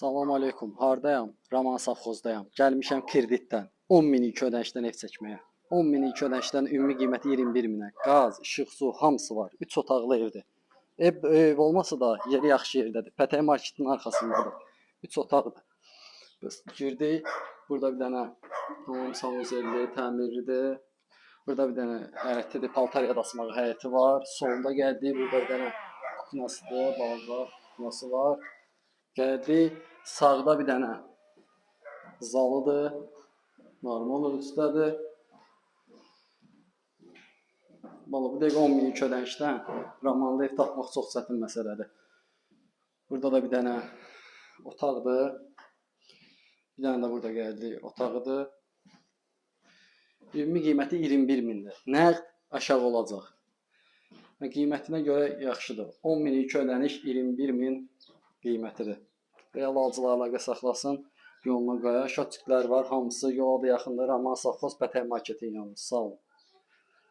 Salam aleykum. Hardayam? Raman Safxozdayam. Gəlmişəm kreditdən. 10 min ilk ödənişdən ev çəkməyə. 10 min ilk ödənişdən ümumi qiyməti 21 minə. Qaz, işıq, su hamısı var. 3 otaqlı evdir. Ev, ev olmasa da yeri yaxşı yerdədir. Pətək marketin arxasındadır. 3 otaqdır. Bəs girdik. Burada bir dənə tamam sanuzelli, təmirlidir. Burada bir dənə həyətidir, paltar yadasmağı həyəti var. Solda gəldik. Burada bir dənə kuxnyasıdır, balaca kuxnyası var. Gəldik. Sağda bir dənə zalıdır. Normal ölçüdədir. Valla bu dəqiqə 10 min ödənişdən Ramanda ev tapmaq çox çətin məsələdir. Burada da bir dənə otaqdır. Bir dənə də burada gəldi otağıdır. Ümumi qiyməti 21 mindir. Nəqd aşağı olacaq. Və qiymətinə görə yaxşıdır. 10 min ilk ödəniş 21 min qiymətidir. Real alıcılarla əlaqə saxlasın. Yoluna qoya. Şotçiklər var. Hamısı yola da yaxındır. Raman Safxoz Pətək marketin yanında. Sağ olun.